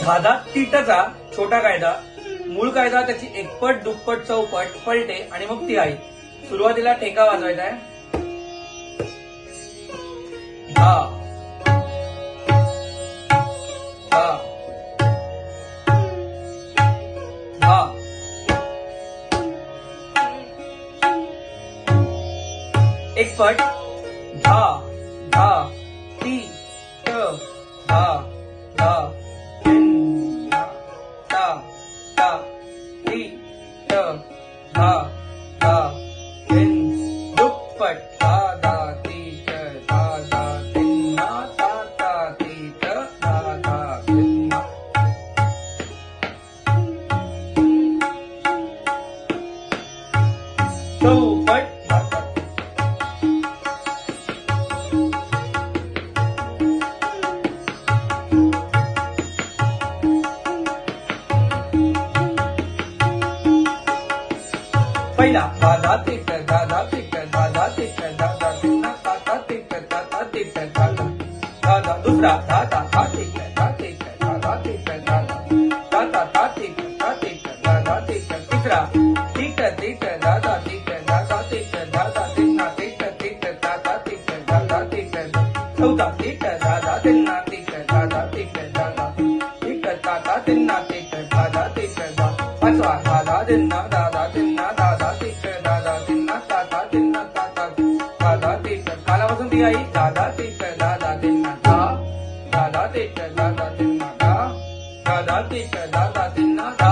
धादा तीटचा छोटा कायदा. मूळ कायदा त्याची एकपट दुप्पट चौपट पलटे आणि मग तिहाई. सुरुवातीला ठेका वाजवायचा आहे. धा. धा. धा. एक पट धा. धा धा तीन दुप्पट धा धा ती त धा धा तीन धा ता ता ती त धा धा तीन धा. चौपट पहिला दादा तिट दादा तिट दादा तिट दादा तिन्ना ताता तिट ताता दादा दादा दुसरा दादा हा तिट दा तिट दादा तिट दादा दादा ता तिट ता तिट दादा तिट तिसरा तिट तिट दादा तिट दादा तिट दादा तिन्ना तिट तिट दादा तिट दादा तिट चौथा तिट तिट कालापासून ती आई दादा ते दादा तिन्ना दा दादा ते दादा तिन्ना दा दादा तिट दादा